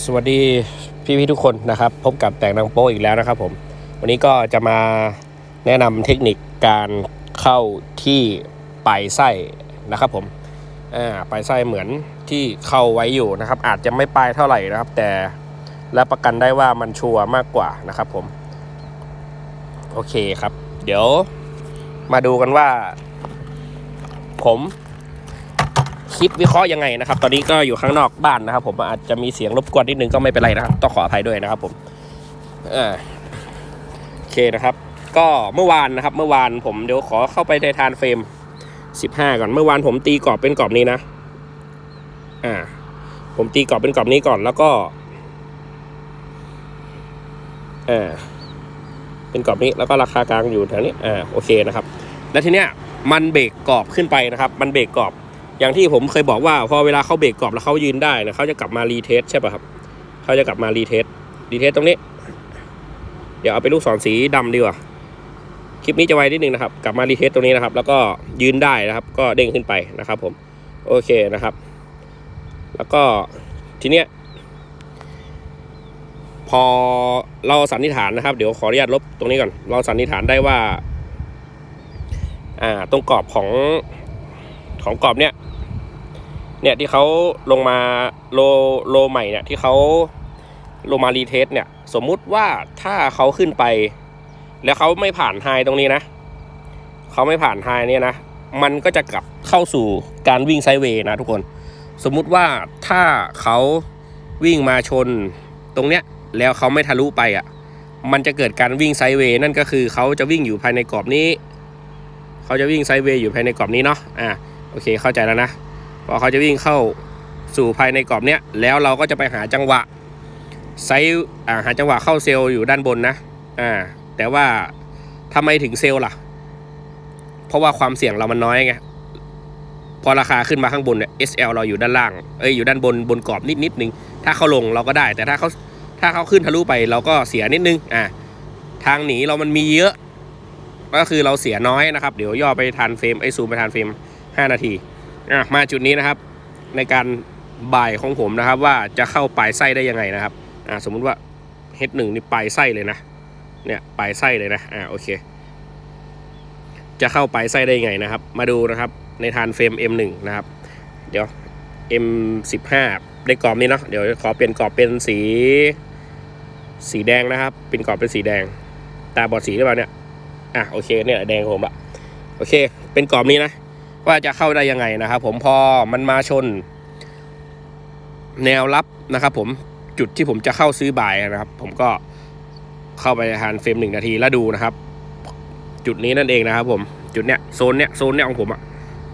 สวัสดีพี่พี่ทุกคนนะครับ พบกับแต่งนางโป๊อีกแล้วนะครับผมวันนี้ก็จะมาแนะนำเทคนิคการเข้าที่ปลายไส้นะครับผมอ่าปลายไส้เหมือนที่เข้าไว้อยู่นะครับ อาจจะไม่ปลายเท่าไหร่นะครับ แต่รับประกันได้ว่ามันชัวร์มากกว่านะครับผม โอเคครับ เดี๋ยวมาดูกันว่า ผม คิดวิเคราะห์ยังไงนะครับ ตอนนี้ก็อยู่ข้างนอกบ้านนะครับ ผมอาจจะมีเสียงรบกวนนิดนึงก็ไม่เป็นไรนะครับต้องขออภัยด้วยนะครับ ผมอ่าโอเคนะครับ ก็เมื่อวานนะครับ เมื่อวานผมเดี๋ยวขอเข้าไปในทานเฟรม15 ก่อนเมื่อวานผมตีกรอบเป็นกรอบนี้นะอ่า ผมตีกรอบเป็นกรอบนี้ก่อนแล้วก็อ่าเป็นกรอบนี้แล้วก็ราคากลางอยู่แถวนี้อ่าโอเคนะครับ แล้วทีเนี้ยมันเบรกกรอบขึ้นไปนะครับ มันเบรกกรอบ อย่างที่ผมเคยบอกว่าพอเวลาเขาเบรกกรอบแล้วเขายืนได้นะเขาจะกลับมารีเทสใช่ป่ะครับเขาจะกลับมารีเทสรีเทสตรงนี้ เดี๋ยวเอาไปลูกศรสีดำดีกว่าคลิปนี้จะไวนิดนึงนะครับ กลับมารีเทสตรงนี้นะครับ แล้วก็ยืนได้นะครับ ก็เด้งขึ้นไปนะครับ ผม โอเคนะครับ แล้วก็ทีเนี้ยพอเราสันนิษฐานนะครับ เดี๋ยวขออนุญาตลบตรงนี้ก่อน เราสันนิษฐานได้ว่า อ่า ตรงกรอบของของกรอบเนี้ย เนี่ยที่เขาลงมาโลโลใหม่เนี่ยที่เขาลงมารีเทสเนี่ย สมมุติว่าถ้าเขาขึ้นไป แล้วเขาไม่ผ่านไฮตรงนี้นะเขาไม่ผ่านไฮเนี่ยนะมันก็จะกลับเข้าสู่การวิ่งไซเวย์นะทุกคน สมมุติว่าถ้าเขาวิ่งมาชนตรงเนี้ยแล้วเขาไม่ทะลุไปอะ มันจะเกิดการวิ่งไซเวย์นั่นก็คือเขาจะวิ่งอยู่ภายในกรอบนี้ เขาจะวิ่งไซเวย์อยู่ภายในกรอบนี้เนาะอ่าโอเคเข้าใจแล้วนะ พอเขาจะวิ่งเข้าสู่ภายในกรอบเนี้ยแล้วเราก็จะไปหาจังหวะไซส์อ่าหาจังหวะเข้าเซลล์อยู่ด้านบนนะอ่าแต่ว่าทำไมถึงเซลล์ล่ะ เพราะว่าความเสี่ยงเรามันน้อยไงพอราคาขึ้นมาข้างบนเนี่ย SL เราอยู่ด้านล่างเอ้ยอยู่ด้านบนบนกรอบนิดนิดนึงถ้าเขาลงเราก็ได้ แต่ถ้าเขาถ้าเขาขึ้นทะลุไปเราก็เสียนิดนึงอ่าทางหนีเรามันมีเยอะ ก็คือเราเสียน้อยนะครับ เดี๋ยวย่อไปทานเฟรมไอซูมไปทานเฟรม5 นาที อะมาจุดนี้นะครับ ในการบ่ายของผมนะครับ ว่าจะเข้าปลายไส้ได้ยังไงนะครับอ่าสมมุติว่า H1 นี่ปลายไส้เลยนะเนี่ยปลายไส้เลยนะอ่าโอเค จะเข้าปลายไส้ได้ยังไงนะครับ มาดูนะครับในทานเฟรม M1 นะครับ เดี๋ยว M15 ในกรอบนี้เนาะเดี๋ยวขอเปลี่ยนกรอบเป็นสี สีแดงนะครับ เป็นกรอบเป็นสีแดง ตาบอดสีหรือเปล่าเนี่ยอะโอเคเนี่ยแดงของผมอะโอเค เป็นกรอบนี้นะ ว่าจะเข้าได้ยังไงนะครับ ผมพอมันมาชน แนวรับนะครับผมจุดที่ผมจะเข้าซื้อบ่ายนะครับ ผมก็เข้าไปทานเฟรมหนึ่งนาทีแล้วดูนะครับ จุดนี้นั่นเองนะครับ ผมจุดเนี้ยโซนเนี้ยโซนเนี้ยของผมอะ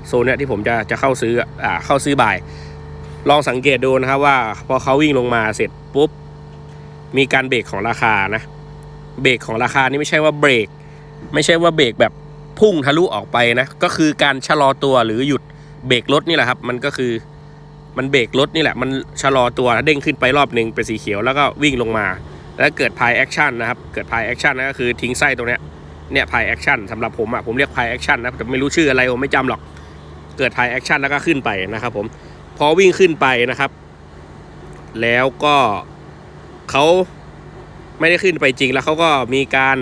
โซนเนี้ยที่ผมจะจะเข้าซื้ออะอ่าเข้าซื้อบ่าย ลองสังเกตดูนะครับว่า พอเขาวิ่งลงมาเสร็จปุ๊บมีการเบรกของราคานะ เบรกของราคานี่ไม่ใช่ว่าเบรก ไม่ใช่ว่าเบรกแบบ พุ่งทะลุออกไปนะ ก็คือการชะลอตัวหรือหยุดเบรกรถนี่แหละครับ มันก็คือมันเบรกรถนี่แหละ มันชะลอตัวเด้งขึ้นไปรอบหนึ่งเป็นสีเขียวแล้วก็วิ่งลงมา แล้วเกิดพายแอคชั่นนะครับ เกิดพายแอคชั่นก็คือทิ้งไส้ตรงเนี้ยเนี่ยพายแอคชั่นสำหรับผมอะผมเรียกพายแอคชั่นนะแต่ไม่รู้ชื่ออะไรผมไม่จำหรอก เกิดพายแอคชั่นแล้วก็ขึ้นไปนะครับผมพอวิ่งขึ้นไปนะครับ แล้วก็เขาไม่ได้ขึ้นไปจริงแล้วเขาก็มีการ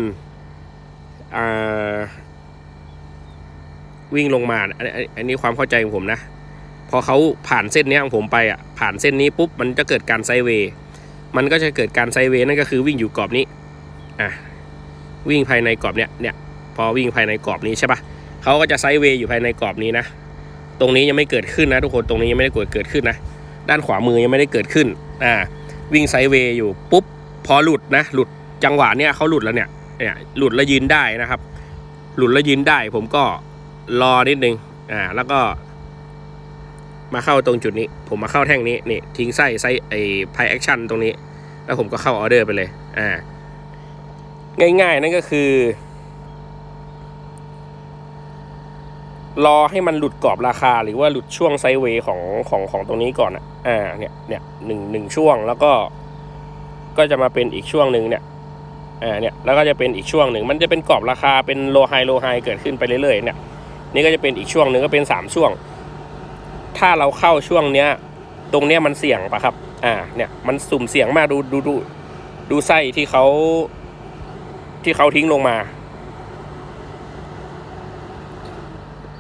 อ่า วิ่งลงมาอันอันนี้ความเข้าใจของผมนะ พอเขาผ่านเส้นนี้ของผมไปอะผ่านเส้นนี้ปุ๊บมันจะเกิดการไซเวย์มันก็จะเกิดการไซเวย์นั่นก็คือวิ่งอยู่กรอบนี้อะวิ่งภายในกรอบเนี้ยเนี่ยพอวิ่งภายในกรอบนี้ใช่ปะเขาก็จะไซเวย์อยู่ภายในกรอบนี้นะ ตรงนี้ยังไม่เกิดขึ้นนะทุกคนตรงนี้ยังไม่ได้เกิดเกิดขึ้นนะ ด้านขวามือยังไม่ได้เกิดขึ้นอ่าวิ่งไซเวย์อยู่ปุ๊บพอหลุดนะหลุดจังหวะเนี้ยเขาหลุดแล้วเนี่ยเนี่ยหลุดแล้วยืนได้นะครับ หลุดแล้วยืนได้ผมก็ รอนิดนึงอ่าแล้วก็มาเข้าตรงจุดนี้ ผมมาเข้าแท่งนี้นี่ทิ้งไส้ไส้ไอ้พายแอคชั่นตรงนี้ แล้วผมก็เข้าออเดอร์ไปเลยอ่าง่ายๆนั่นก็คือ รอให้มันหลุดกรอบราคาหรือว่าหลุดช่วงไซเวย์ของของของตรงนี้ก่อนอะอ่าเนี่ยเนี่ยหนึ่งหนึ่งช่วงแล้วก็ ก็จะมาเป็นอีกช่วงหนึ่งเนี่ยอ่าเนี่ยแล้วก็จะเป็นอีกช่วงหนึ่งมันจะเป็นกรอบราคาเป็นโลไฮโลไฮเกิดขึ้นไปเรื่อยๆเนี่ย นี่ก็จะเป็นอีกช่วงหนึ่งก็เป็นสามช่วง ถ้าเราเข้าช่วงเนี้ย ตรงเนี้ยมันเสี่ยงปะครับ อ่า เนี่ยมันสุ่มเสี่ยงมากดูดูดูดูไส้ที่เขาที่เขาทิ้งลงมา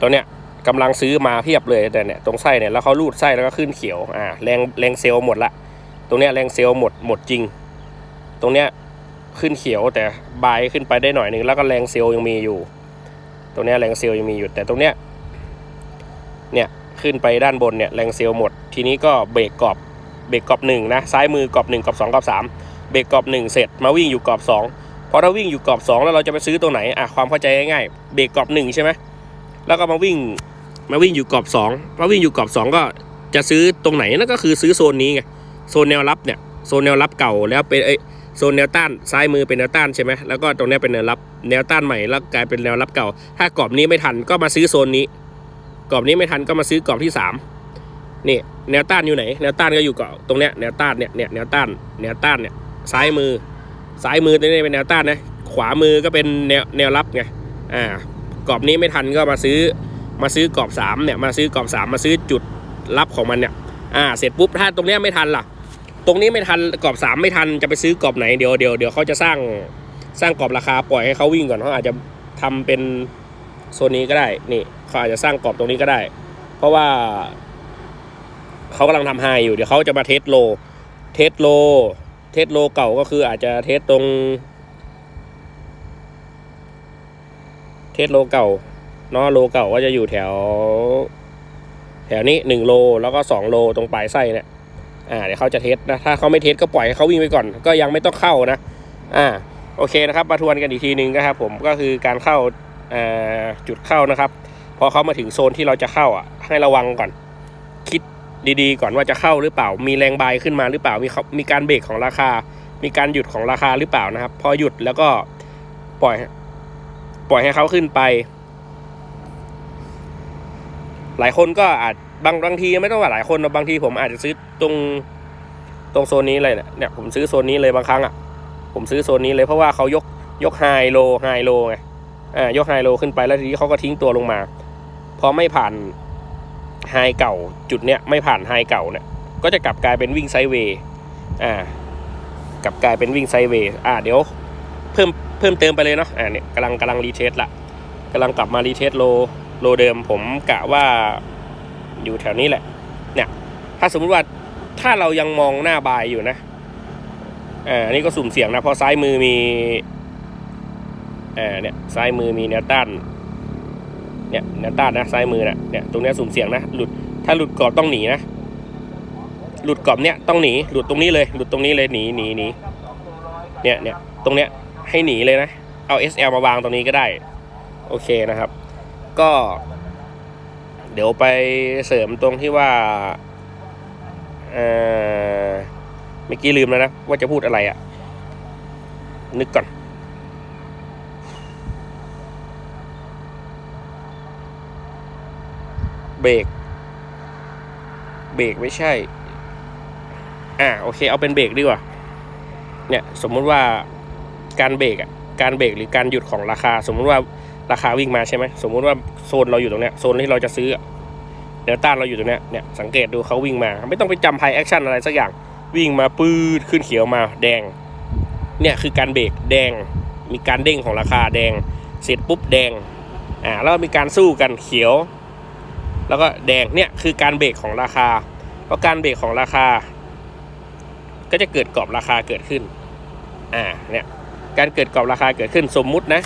ตัวเนี้ยกำลังซื้อมาเพียบเลยแต่เนี่ยตรงไส้เนี่ยแล้วเขารูดไส้แล้วก็ขึ้นเขียวอ่าแรงแรงเซลล์หมดละตรงเนี้ยแรงเซลล์หมดหมดจริง ตรงเนี้ยขึ้นเขียวแต่บายขึ้นไปได้หน่อยหนึ่งแล้วก็แรงเซลล์ยังมีอยู่ ตรงเนี้ยแรงเซลล์ยังมีอยู่แต่ตรงเนี้ยเนี่ยขึ้นไปด้านบนเนี่ยแรงเซลล์หมด ทีนี้ก็เบรกกรอบเบรกกรอบหนึ่งนะซ้ายมือกรอบหนึ่งกรอบสองกรอบสามเบรกกรอบหนึ่งเสร็จมาวิ่งอยู่กรอบสองพอถ้าวิ่งอยู่กรอบสองแล้วเราจะไปซื้อตัวไหนอะความเข้าใจง่ายๆเบรกกรอบหนึ่งใช่ไหมแล้วก็มาวิ่งมาวิ่งอยู่กรอบสองมาวิ่งอยู่กรอบสองก็จะซื้อตรงไหนนั่นก็คือซื้อโซนนี้ไงโซนแนวรับเนี่ยโซนแนวรับเก่าแล้วเป็นเอ้ โซนแนวต้านซ้ายมือเป็นแนวต้านใช่ไหมแล้วก็ตรงนี้เป็นแนวรับแนวต้านใหม่แล้วกลายเป็นแนวรับเก่า ถ้ากรอบนี้ไม่ทันก็มาซื้อโซนนี้ กรอบนี้ไม่ทันก็มาซื้อกรอบที่สามนี่แนวต้านอยู่ไหน แนวต้านก็อยู่เกาะตรงเนี้ยแนวต้านเนี่ยเนี่ยแนวต้านแนวต้านเนี่ยซ้ายมือซ้ายมือตรงนี้เป็นแนวต้านนะขวามือก็เป็นแนวแนวรับไงอ่ากรอบนี้ไม่ทันก็มาซื้อมาซื้อกรอบสามเนี่ยมาซื้อกรอบสามมาซื้อจุดรับของมันเนี่ยอ่าเสร็จปุ๊บถ้าตรงเนี้ยไม่ทันล่ะ ตรงนี้ไม่ทันกรอบสามไม่ทันจะไปซื้อกรอบไหนเดี๋ยวเดี๋ยวเดี๋ยวเขาจะสร้างสร้างกรอบราคาปล่อยให้เขาวิ่งก่อนเขาอาจจะทำเป็นโซนนี้ก็ได้นี่เขาอาจจะสร้างกรอบตรงนี้ก็ได้ เพราะว่าเขากำลังทำไฮอยู่เดี๋ยวเขาจะมาเทสโล เทสโล เทสโลเก่าก็คืออาจจะเทสตรง เทสโลเก่าเนาะโลเก่าก็จะอยู่แถว แถวนี้หนึ่งโลแล้วก็สองโลตรงปลายไส้เนี่ย อ่าเดี๋ยวเขาจะเทสนะถ้าเขาไม่เทสก็ปล่อยให้เขาวิ่งไปก่อน ก็ยังไม่ต้องเข้านะอ่าโอเคนะครับมาทวนกันอีกทีหนึ่งนะครับผมก็คือการเข้าจุดเข้านะครับ พอเขามาถึงโซนที่เราจะเข้าอะให้ระวังก่อน คิดดีๆ ก่อนว่าจะเข้าหรือเปล่า มีแรงบายขึ้นมาหรือเปล่ามีเขามีการเบรกของราคา มีการหยุดของราคาหรือเปล่านะครับ พอหยุดแล้วก็ปล่อย ปล่อยให้เขาขึ้นไป หลายคนก็อาจ บางบางทีไม่ต้องว่าหลายคนบางทีผมอาจจะซื้อตรงตรงโซนนี้เลยเนี่ยเนี่ยผมซื้อโซนนี้เลยบางครั้งอะผมซื้อโซนนี้เลยเพราะว่าเขายกยกไฮโลไฮโลไงอ่ายกไฮโลขึ้นไปแล้วทีนี้เขาก็ทิ้งตัวลงมาพอไม่ผ่านไฮเก่าจุดเนี้ยไม่ผ่านไฮเก่าเนี่ยก็จะกลับกลายเป็นวิ่งไซเวย์อ่ากลับกลายเป็นวิ่งไซเวย์อ่าเดี๋ยวเพิ่มเพิ่มเติมไปเลยเนาะอ่าเนี่ยกำลังกำลังรีเทสละกำลังกลับมารีเทสโลโลเดิมผมกะว่า อยู่แถวนี้แหละ เนี่ย ถ้าสมมุติว่าถ้าเรายังมองหน้าบายอยู่นะอ่าอันนี้ก็สุ่มเสี่ยงนะเพราะซ้ายมือมีอ่าเนี่ยซ้ายมือมีแนวต้านเนี่ยแนวต้านนะซ้ายมือนะเนี่ยตรงเนี้ยสุ่มเสี่ยงนะหลุดถ้าหลุดกรอบต้องหนีนะหลุดกรอบเนี้ยต้องหนีหลุดตรงนี้เลยหลุดตรงนี้เลยหนีหนีหนีเนี่ยเนี่ยตรงเนี้ยให้หนีเลยนะเอา SL มาวางตรงนี้ก็ได้ โอเคนะครับ ก็ เดี๋ยวไปเสริมตรงที่ว่าเออเมื่อกี้ลืมแล้วนะ ว่าจะพูดอะไรอะ่ะ นึกก่อนเบรกเบรกไม่ใช่ อ่าโอเค เอาเป็นเบรกดีกว่า เนี่ย สมมุติว่าการเบรกอะ การเบรกหรือการหยุดของราคา สมมุติว่าราคาวิ่งมาใช่ไหม สมมุติว่าโซนเราอยู่ตรงเนี้ย โซนที่เราจะซื้ออะ แนวต้านเราอยู่ตรงนี้เนี่ยสังเกตดูเขาวิ่งมา ไม่ต้องไปจำไพแอคชั่นอะไรสักอย่างวิ่งมาปื้ดขึ้นเขียวมาแดง เนี่ยคือการเบรกแดง มีการเด้งของราคาแดง เสร็จปุ๊บแดงอ่าแล้วมีการสู้กันเขียว แล้วก็แดงเนี่ยคือการเบรกของราคา เพราะการเบรกของราคา ก็จะเกิดกรอบราคาเกิดขึ้นอ่าเนี่ยการเกิดกรอบราคาเกิดขึ้นสมมุตินะ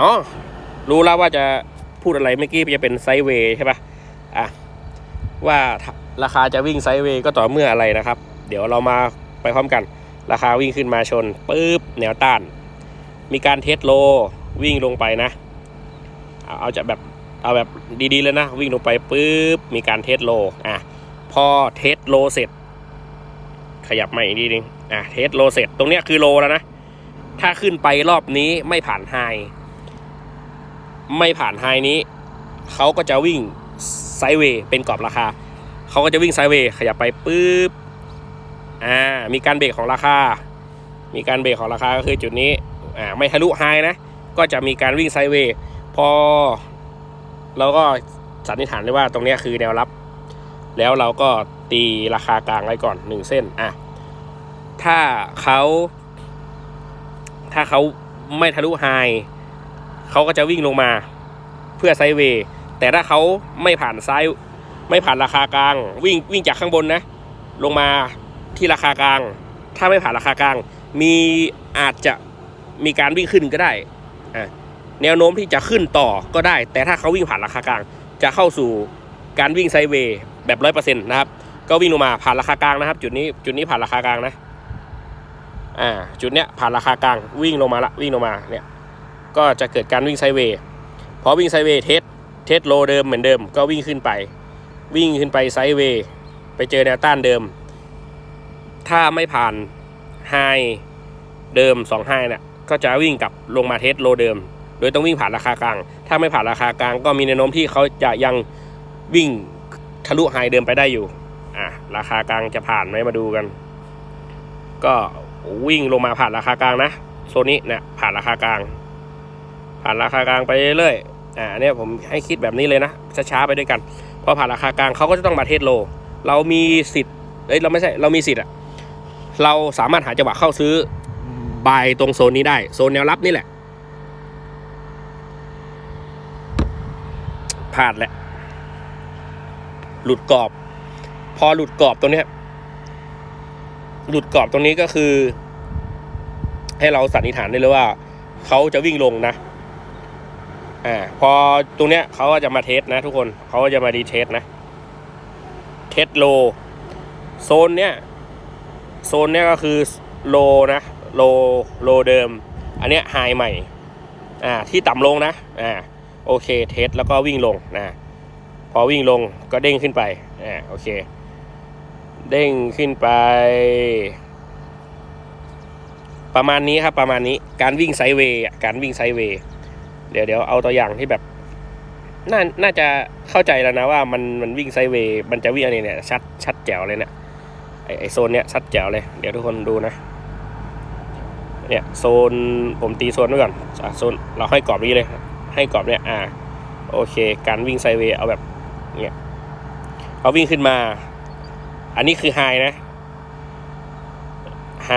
อ๋อรู้แล้วว่าจะ พูดอะไรเมื่อกี้จะเป็นไซด์เวย์ใช่ปะอะว่าราคาจะวิ่งไซด์เวย์ก็ต่อเมื่ออะไรนะครับ เดี๋ยวเรามาไปพร้อมกัน ราคาวิ่งขึ้นมาชนปุ๊บแนวต้าน มีการเทสโลวิ่งลงไปนะ เอาจะแบบเอาแบบดีๆเลยนะ วิ่งลงไปปุ๊บมีการเทสโลอะพอเทสโลเสร็จ ขยับมาอีกนิดนึงอะเทสโลเสร็จตรงเนี้ยคือโลแล้วนะ ถ้าขึ้นไปรอบนี้ไม่ผ่านไฮ ไม่ผ่านไฮนี้เขาก็จะวิ่งไซด์เวย์เป็นกรอบราคาเขาก็จะวิ่งไซด์เวย์ขยับไปปุ๊บอ่ามีการเบรกของราคา มีการเบรกของราคาก็คือจุดนี้อ่าไม่ทะลุไฮนะก็จะมีการวิ่งไซด์เวย์พอเราก็สันนิษฐานได้ว่าตรงนี้คือแนวรับ แล้วเราก็ตีราคากลางไว้ก่อนหนึ่งเส้นอะถ้าเขาถ้าเขาไม่ทะลุไฮ เขาก็จะวิ่งลงมาเพื่อไซเวย์แต่ถ้าเขาไม่ผ่านไซไม่ผ่านราคากลาง วิ่งวิ่งจากข้างบนนะ ลงมาที่ราคากลาง ถ้าไม่ผ่านราคากลาง มีอาจจะมีการวิ่งขึ้นก็ได้แนวโน้มที่จะขึ้นต่อก็ได้ แต่ถ้าเขาวิ่งผ่านราคากลาง จะเข้าสู่การวิ่งไซเวย์แบบร้อยเปอร์เซ็นต์นะครับ ก็วิ่งลงมาผ่านราคากลางนะครับ จุดนี้จุดนี้ผ่านราคากลางนะอ่าจุดเนี้ยผ่านราคากลางวิ่งลงมาละวิ่งลงมาเนี่ย ก็จะเกิดการวิ่งไซเวย์พอวิ่งไซเวย์เทสเทสโลเดิมเหมือนเดิมก็วิ่งขึ้นไป วิ่งขึ้นไปไซเวย์ไปเจอแนวต้านเดิม ถ้าไม่ผ่านไฮเดิม2ไฮเนี่ยก็จะวิ่งกลับลงมาเทสโลเดิม โดยต้องวิ่งผ่านราคากลาง ถ้าไม่ผ่านราคากลาง ก็มีแนวโน้มที่เขาจะยังวิ่งทะลุไฮเดิมไปได้อยู่อะราคากลางจะผ่านไหมมาดูกัน ก็วิ่งลงมาผ่านราคากลางนะโซนนี้เนี่ยผ่านราคากลาง ผ่านราคากลางไปเรื่อยๆอ่าเนี่ยผมให้คิดแบบนี้เลยนะช้าๆไปด้วยกันพอผ่านราคากลางเขาก็จะต้องมาเทสโล เรามีสิทธิ์เอ้ยเราไม่ใช่เรามีสิทธิ์อะเราสามารถหาจังหวะเข้าซื้อบายตรงโซนนี้ได้ โซนแนวรับนี่แหละพลาดแหละ หลุดกรอบ พอหลุดกรอบตรงเนี้ยหลุดกรอบตรงนี้ก็คือ ให้เราสันนิษฐานได้เลยว่า เขาจะวิ่งลงนะ อ่าพอตรงเนี้ยเขาก็จะมาเทสนะทุกคนเขาก็จะมาดีเทสนะ เทสโล โซนเนี้ยโซนเนี้ยก็คือโลนะโลโลเดิม อันเนี้ยไฮใหม่อ่าที่ต่ำลงนะอ่าโอเคเทสแล้วก็วิ่งลงนะพอวิ่งลงก็เด้งขึ้นไปอ่าโอเค เด้งขึ้นไป ประมาณนี้ครับประมาณนี้การวิ่งไซเวย์อะการวิ่งไซเวย์ เดี๋ยวเดี๋ยวเอาตัวอย่างที่แบบน่าน่าจะเข้าใจแล้วนะว่ามันมันวิ่งไซเวย์มันจะวิ่งอันนี้เนี่ย ชัดชัดแจ๋วเลยเนี่ยไอไอโซนเนี้ยชัดแจ๋วเลย เดี๋ยวทุกคนดูนะ เนี่ยโซนผมตีโซนไว้ก่อนอะโซนเราให้กรอบนี้เลย ให้กรอบเนี่ยอ่าโอเค การวิ่งไซเวย์เอาแบบเนี่ยเอาวิ่งขึ้นมา อันนี้คือไฮนะไฮ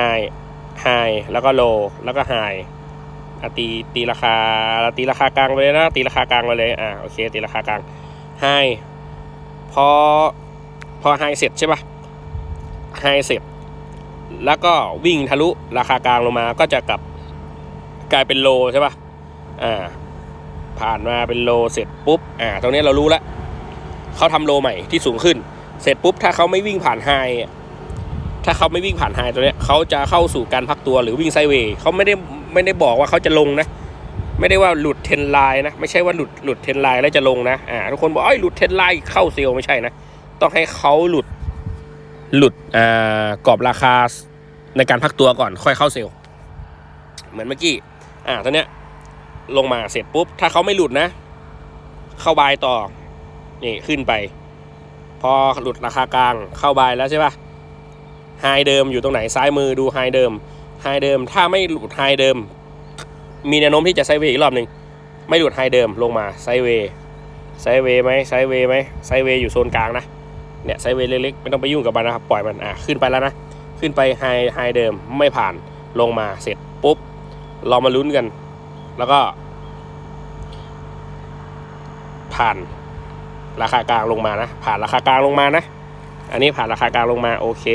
ไฮแล้วก็โลแล้วก็ไฮ อะตีตีราคาตีราคากลางไปเลยนะตีราคากลางไปเลยอ่าโอเคตีราคากลางไฮพอพอไฮเสร็จใช่ปะไฮเสร็จแล้วก็วิ่งทะลุราคากลางลงมาก็จะกลับกลายเป็นโลใช่ปะอ่าผ่านมาเป็นโลเสร็จปุ๊บอ่าตรงนี้เรารู้แล้วเขาทำโลใหม่ที่สูงขึ้น เสร็จปุ๊บถ้าเขาไม่วิ่งผ่านไฮ ถ้าเขาไม่วิ่งผ่านไฮตัวเนี้ยเขาจะเข้าสู่การพักตัวหรือวิ่งไซเวย์เขาไม่ได้ไม่ได้บอกว่าเขาจะลงนะ ไม่ได้ว่าหลุดเทนไลน์นะไม่ใช่ว่าหลุดหลุดเทนไลน์แล้วจะลงนะอ่าทุกคนบอกอ้ยหลุดเทนไลน์เข้าเซลล์ไม่ใช่นะต้องให้เขาหลุดหลุดอ่ากรอบราคาในการพักตัวก่อนค่อยเข้าเซลล์เหมือนเมื่อกี้อ่าตัวเนี้ยลงมาเสร็จปุ๊บ ถ้าเขาไม่หลุดนะ เข้าบายต่อ นี่ขึ้นไป พอหลุดราคากลางเข้าบายแล้วใช่ปะ ไฮเดิมอยู่ตรงไหนซ้ายมือดูไฮเดิมไฮเดิม ถ้าไม่หลุดไฮเดิม มีแนวโน้มที่จะไซเวย์อีกรอบหนึ่งไม่หลุดไฮเดิมลงมาไซเวย์ไซเวย์ไหมไซเวย์ไหมไซเวย์อยู่โซนกลางนะเนี่ยไซเวย์เล็กๆไม่ต้องไปยุ่งกับมันนะครับปล่อยมันอะขึ้นไปแล้วนะขึ้นไปไฮไฮเดิมไม่ผ่านลงมาเสร็จปุ๊บเรามาลุ้นกัน แล้วก็ ผ่านราคากลางลงมานะ ผ่านราคากลางลงมานะ อันนี้ผ่านราคากลางลงมาโอเค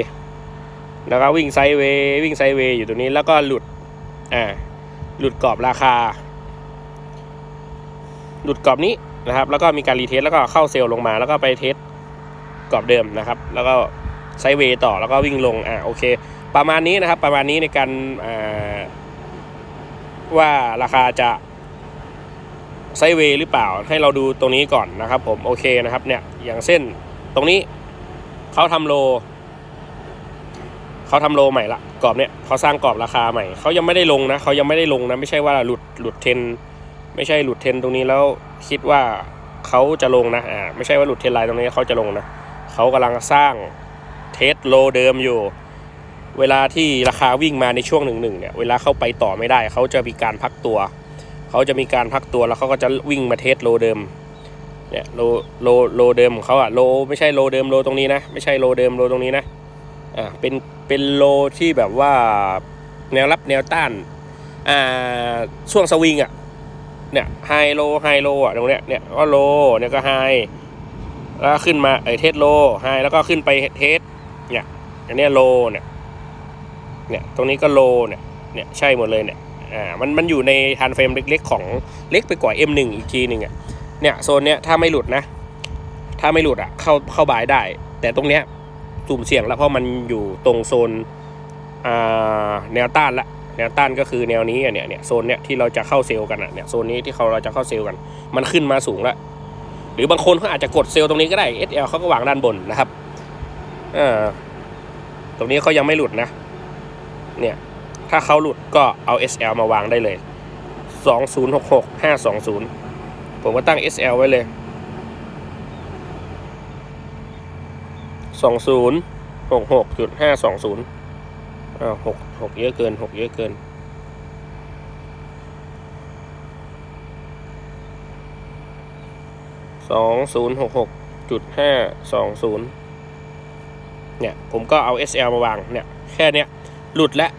แล้วก็วิ่งไซด์เวย์วิ่งไซด์เวย์อยู่ตรงนี้แล้วก็หลุดอ่าหลุดกรอบราคา หลุดกรอบนี้นะครับ แล้วก็มีการรีเทสแล้วก็เข้าเซลล์ลงมา แล้วก็ไปเทสกรอบเดิมนะครับ แล้วก็ไซด์เวย์ต่อแล้วก็วิ่งลงอ่าโอเค ประมาณนี้นะครับ ประมาณนี้ในการอ่าว่าราคาจะไซด์เวย์หรือเปล่าให้เราดูตรงนี้ก่อนนะครับ ผมโอเคนะครับเนี่ยอย่างเส้นตรงนี้เขาทำโล เขาทำโลใหม่ละกรอบเนี่ยเขาสร้างกรอบราคาใหม่เขายังไม่ได้ลงนะเขายังไม่ได้ลงนะไม่ใช่ว่าหลุดหลุดเทน ไม่ใช่หลุดเทนตรงนี้แล้วคิดว่าเขาจะลงนะอ่าไม่ใช่ว่าหลุดเทนไลน์ตรงนี้เขาจะลงนะเขากำลังสร้างเทสโลเดิมอยู่ เวลาที่ราคาวิ่งมาในช่วงหนึ่งหนึ่งเนี่ยเวลาเขาไปต่อไม่ได้เขาจะมีการพักตัวเขาจะมีการพักตัวแล้วเขาก็จะวิ่งมาเทสโลเดิมเนี่ยโลโลโลเดิมของเขาอะโลไม่ใช่โลเดิมโลตรงนี้นะ ไม่ใช่โลเดิมโลตรงนี้นะอ่าเป็น เป็นโลที่แบบว่าแนวรับแนวต้านอ่าช่วงสวิงอะเนี่ยไฮโลไฮโลอะตรงเนี้ยเนี่ยก็โลเนี่ยก็ไฮแล้วขึ้นมาไอเทสโลไฮแล้วก็ขึ้นไปเทสเนี่ยอันเนี้ยโลเนี่ยเนี่ยตรงนี้ก็โลเนี่ยเนี่ยใช่หมดเลยเนี่ยอ่ามันมันอยู่ในทันเฟรมเล็กๆของเล็กไปกว่า M1 อีกทีหนึ่งอะเนี่ยโซนเนี้ยถ้าไม่หลุดนะ ถ้าไม่หลุดอะเข้าเข้าบายได้ แต่ตรงเนี้ย สุ่มเสี่ยงแล้วเพราะมันอยู่ตรงโซนแนวต้านละแนวต้านก็คือแนวนี้อะเนี่ยเนี่ยโซนเนี้ยที่เราจะเข้าเซลล์กันอะเนี่ยโซนนี้ที่เขาเราจะเข้าเซลล์กัน มันขึ้นมาสูงแล้วหรือบางคนเขาอาจจะกดเซลล์ตรงนี้ก็ได้ SL เขาก็วางด้านบนนะครับอ่าตรงนี้เขายังไม่หลุดนะ เนี่ย ถ้าเขาหลุดก็เอา SL มาวางได้เลย 2066 520 ผมก็ตั้ง SL ไว้เลย สองศูนย์หกหกจุดห้าสองศูนย์อ้าวหกหกเยอะเกินหกเยอะเกินสองศูนย์หกหกจุดห้าสองศูนย์เนี่ย ผมก็เอา SL มาวางเนี่ย แค่เนี้ย หลุดแล้ว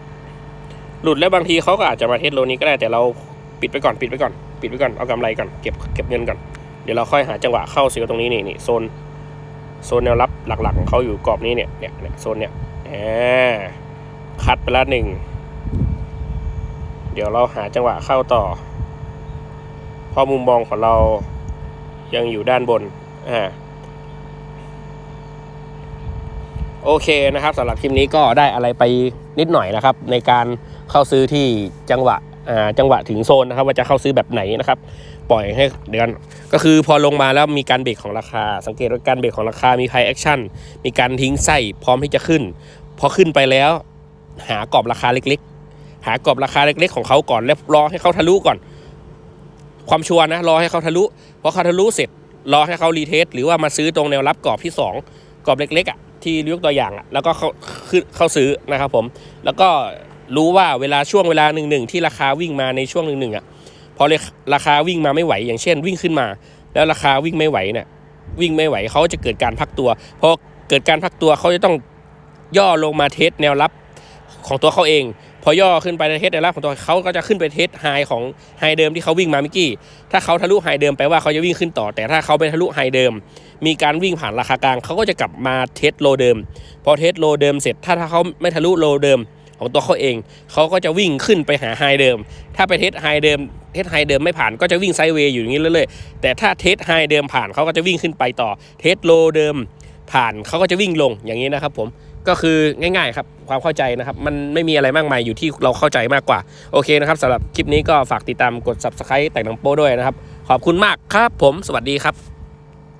หลุดแล้วบางทีเขาก็อาจจะมาเทสโลนี้ก็ได้แต่เราปิดไปก่อนปิดไปก่อน ปิดไปก่อน เอากำไรก่อน เก็บเก็บเงินก่อน เดี๋ยวเราค่อยหาจังหวะเข้าซลล์ตรงนี้นี่นี่โซน โซนแนวรับหลักๆของเขาอยู่กรอบนี้เนี่ยเนี่ยเนี่ยโซนเนี่ยแหมคัดไปแล้วหนึ่งเดี๋ยวเราหาจังหวะเข้าต่อเพราะมุมมองของเรายังอยู่ด้านบนอ่าโอเคนะครับสำหรับคลิปนี้ก็ได้อะไรไปนิดหน่อยนะครับ ในการเข้าซื้อที่จังหวะอ่าจังหวะถึงโซนนะครับ ว่าจะเข้าซื้อแบบไหนนะครับ ปล่อยให้เดือน ก็คือพอลงมาแล้วมีการเบรกของราคา สังเกตว่าการเบรกของราคามีไพแอคชั่นมีการทิ้งไส้พร้อมที่จะขึ้น พอขึ้นไปแล้ว หากรอบราคาเล็กๆ หากรอบราคาเล็กๆ ของเขาก่อนแล้วรอให้เขาทะลุก่อน ความชัวร์นะรอให้เขาทะลุพอเขาทะลุเสร็จรอให้เขารีเทสหรือว่ามาซื้อตรงแนวรับกรอบที่สองกรอบเล็กๆอะที่ยกตัวอย่างอะแล้วก็เขาขึ้นเข้าซื้อนะครับผม แล้วก็รู้ว่าเวลาช่วงเวลาหนึ่งหนึ่งที่ราคาวิ่งมาในช่วงหนึ่งหนึ่งอะ พอเลยราคาวิ่งมาไม่ไหว อย่างเช่น วิ่งขึ้นมา แล้วราคาวิ่งไม่ไหวเนี่ยวิ่งไม่ไหวเขาจะเกิดการพักตัวพอเกิดการพักตัวเขาจะต้องย่อลงมาเทสแนวรับของตัวเขาเอง พอย่อขึ้นไปในเทสแนวรับของตัวเขาก็จะขึ้นไปเทสไฮของไฮเดิมที่เขาวิ่งมาเมื่อกี้ ถ้าเขาทะลุไฮเดิมแปลว่าเขาจะวิ่งขึ้นต่อ แต่ถ้าเขาไปทะลุไฮเดิม มีการวิ่งผ่านราคากลางเขาก็จะกลับมาเทสโลเดิม พอเทสโลเดิมเสร็จถ้าถ้าเขาไม่ทะลุโลเดิม ของตัวเขาเอง เขาก็จะวิ่งขึ้นไปหาไฮเดิม ถ้าไปเทสไฮเดิม เทสไฮเดิมไม่ผ่านก็จะวิ่งไซด์เวย์อยู่อย่างนี้เรื่อยๆ แต่ถ้าเทสไฮเดิมผ่านเขาก็จะวิ่งขึ้นไปต่อ เทสโลเดิมผ่านเขาก็จะวิ่งลงอย่างนี้นะครับผมก็คือง่ายๆครับความเข้าใจนะครับ มันไม่มีอะไรมากมายอยู่ที่เราเข้าใจมากกว่า โอเคนะครับสำหรับคลิปนี้ก็ฝากติดตามกด subscribe แต่งหนังโป้ด้วยนะครับ ขอบคุณมากครับผมสวัสดีครับ